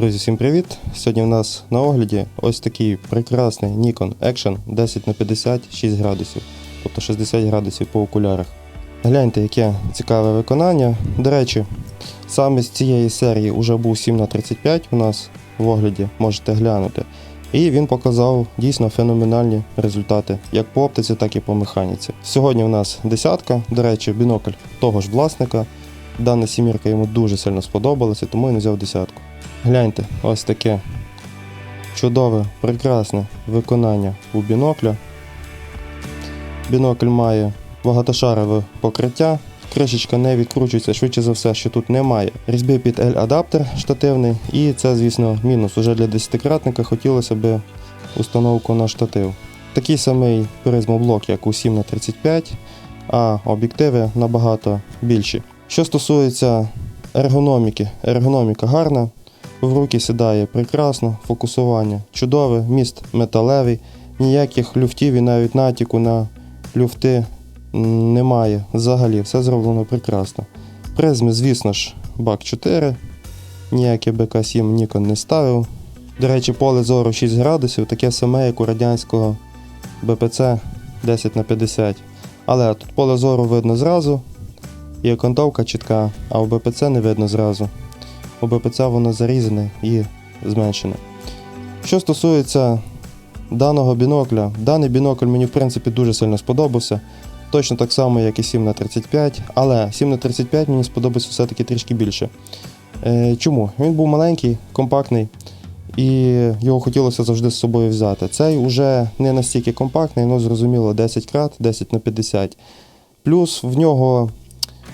Друзі, всім привіт! Сьогодні в нас на огляді ось такий прекрасний Nikon Action 10 на 50 6 градусів, тобто 60 градусів по окулярах. Гляньте, яке цікаве виконання. До речі, саме з цієї серії вже був 7 на 35 у нас в огляді, можете глянути. І він показав дійсно феноменальні результати, як по оптиці, так і по механіці. Сьогодні у нас десятка, до речі, бінокль того ж власника. Дана сімірка йому дуже сильно сподобалася, тому він взяв десятку. Гляньте, ось таке чудове, прекрасне виконання у бінокля. Бінокль має багатошарове покриття, кришечка не відкручується, швидше за все, що тут немає. Різьби під L-адаптер штативний, і це, звісно, мінус. Уже для десятикратника хотілося б установку на штатив. Такий самий призмоблок, як у 7х35, а об'єктиви набагато більші. Що стосується ергономіки, ергономіка гарна, в руки сідає прекрасно, фокусування чудове, міст металевий, ніяких люфтів і навіть натяку на люфти немає. Взагалі, все зроблено прекрасно. Призми, звісно ж, бак 4, ніяке БК7 Nikon не ставив. До речі, поле зору 6 градусів, таке саме, як у радянського БПЦ 10 на 50. Але тут поле зору видно зразу, і окантовка чітка, а у БПЦ не видно зразу. У БПЦ воно зарізане і зменшене. Що стосується даного бінокля, даний бінокль мені в принципі дуже сильно сподобався. Точно так само, як і 7 на 35 але 7 на 35 мені сподобався все-таки трішки більше. Е, чому? Він був маленький, компактний, і його хотілося завжди з собою взяти. Цей уже не настільки компактний, ну зрозуміло, 10 крат, 10 на 50. Плюс в нього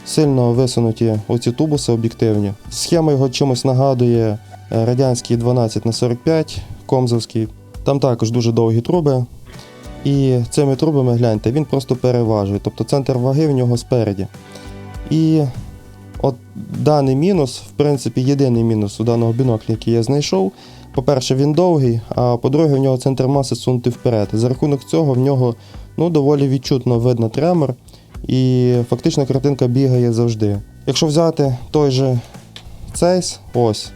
сильно висунуті оці тубуси об'єктивні. Схема його чимось нагадує е, радянський 12 на 45 комзовський. Там також дуже довгі труби. І цими трубами гляньте, він просто переважує. Тобто центр ваги в нього спереді. І от даний мінус, в принципі, єдиний мінус у даного бінокля, який я знайшов. По-перше, він довгий, а по-друге, в нього центр маси сунутий вперед. За рахунок цього в нього ну, доволі відчутно видно тремор, і фактично картинка бігає завжди. Якщо взяти той же цейс, ось.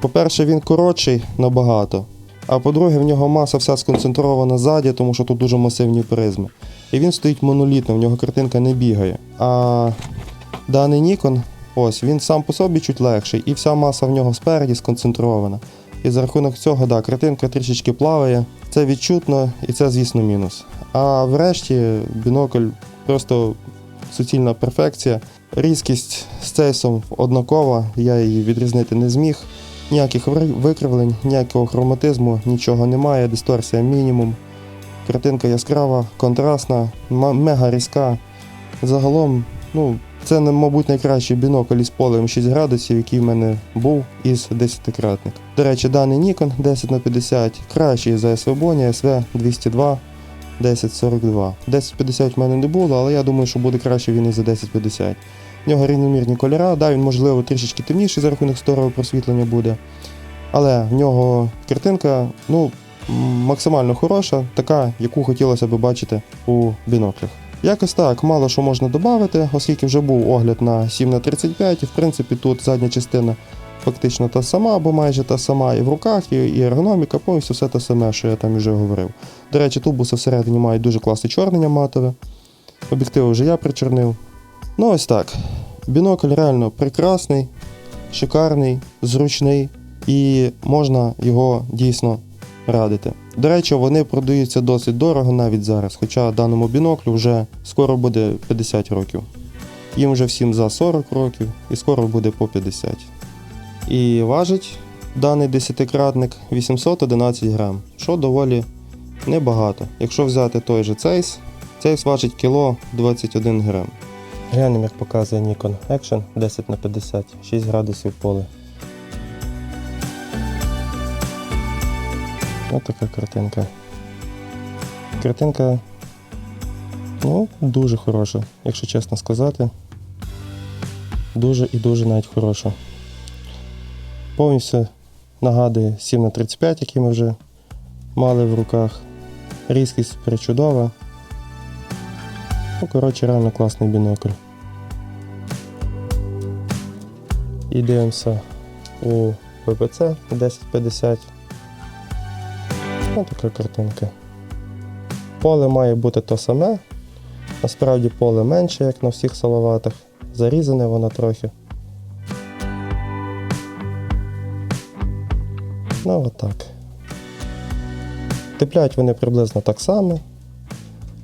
По-перше, він коротший набагато. А по-друге, в нього маса вся сконцентрована ззаді, тому що тут дуже масивні призми. І він стоїть монолітно, в нього картинка не бігає. А даний Nikon, ось, він сам по собі чуть легший, і вся маса в нього спереді сконцентрована. І за рахунок цього, да, картинка трішечки плаває. Це відчутно і це, звісно, мінус. А врешті бінокль просто суцільна перфекція. Різкість з цейсом однакова, я її відрізнити не зміг. Ніяких викривлень, ніякого хроматизму, нічого немає, дисторсія мінімум. Картинка яскрава, контрастна, мега різка. Загалом, ну, це, мабуть, найкращий бінокль із полем 6 градусів, який в мене був із 10-кратник. До речі, даний Nikon 10 на 50 кращий за SV Bony SV 202 1042. 1050 в мене не було, але я думаю, що буде краще він і за 1050. В нього рівномірні кольори, да, він можливо трішечки темніший за рахунок старого просвітлення буде. Але в нього картинка ну, максимально хороша, така, яку хотілося б бачити у біноклях. Якось так, мало що можна додати, оскільки вже був огляд на 7 на 35 і в принципі тут задня частина фактично та сама, або майже та сама, і в руках, і, ергономіка, повністю все те саме, що я там вже говорив. До речі, тубуси всередині мають дуже класне чорнення матове. Об'єктиви вже я причорнив. Ну ось так. Бінокль реально прекрасний, шикарний, зручний і можна його дійсно радити. До речі, вони продаються досить дорого навіть зараз, хоча даному біноклю вже скоро буде 50 років. Їм вже всім за 40 років і скоро буде по 50. І важить даний десятикратник 811 грам, що доволі небагато. Якщо взяти той же цейс, цейс важить кіло 21 грам. Глянемо, як показує Nikon Action 10 на 50 6 градусів поле. Ось така картинка. Картинка ну, дуже хороша, якщо чесно сказати. Дуже і дуже навіть хороша. Повністю нагадує 7 на 35 який ми вже мали в руках. Різкість причудова. Ну, коротше, реально класний бінокль. І дивимося у ВПЦ 1050. Ось така картинка. Поле має бути то саме. Насправді поле менше, як на всіх салаватах. Зарізане воно трохи. Ну, отак. Тепляють вони приблизно так само.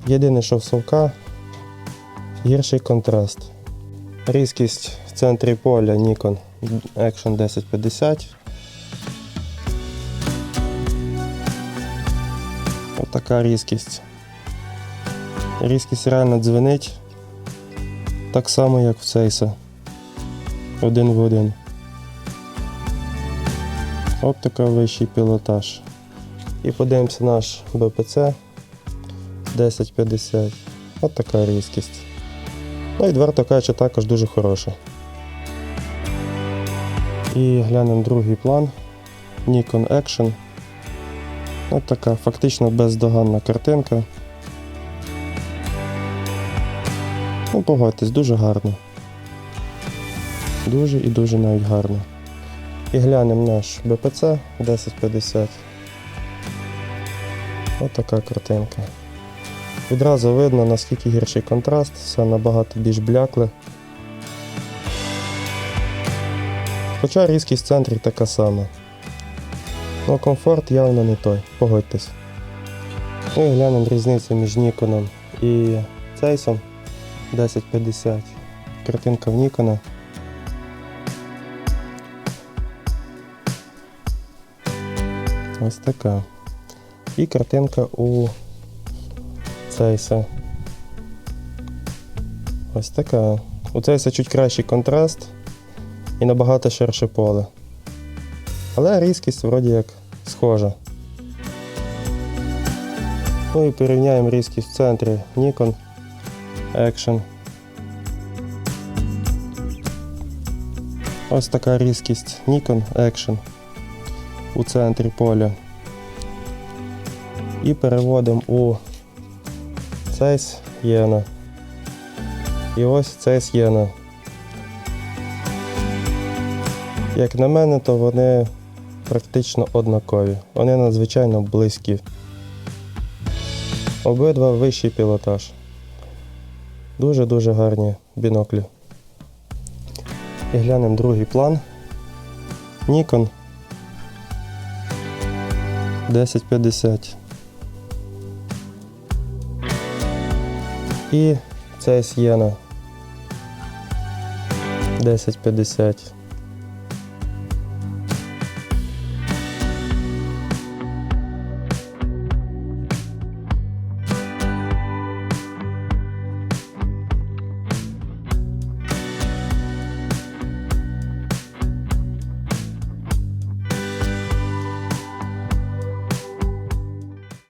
Єдине, що в совка гірший контраст. Різкість в центрі поля Nikon Action 1050. Отака різкість. Різкість реально дзвенить так само, як в цейса. Один в один. Оптика вищий пілотаж. І подивимося наш БПЦ 1050. От така різкість. Ну і відверто кажучи, також дуже хороша. І глянемо другий план. Nikon Action. От така фактично бездоганна картинка. Ну, погодьтесь, дуже гарно. Дуже і дуже навіть гарно. І глянемо наш БПЦ 1050. Ось така картинка. Відразу видно, наскільки гірший контраст, все набагато більш блякле. Хоча різкість в центрі така сама. Ну, комфорт явно не той, погодьтесь. Ну і глянемо різницю між Ніконом і Цейсом 1050. Картинка в Нікона. Ось така. І картинка у Цейса. Ось така. У Цейса чуть кращий контраст і набагато ширше поле. Але різкість вроді як схожа. Ну і порівняємо різкість в центрі Nikon Action. Ось така різкість Nikon Action у центрі поля. І переводимо у цейс Єна. І ось цейс Єна. Як на мене, то вони практично однакові. Вони надзвичайно близькі. Обидва вищий пілотаж. Дуже-дуже гарні біноклі. І глянемо другий план. Nikon 1050. І це Сієна 1050.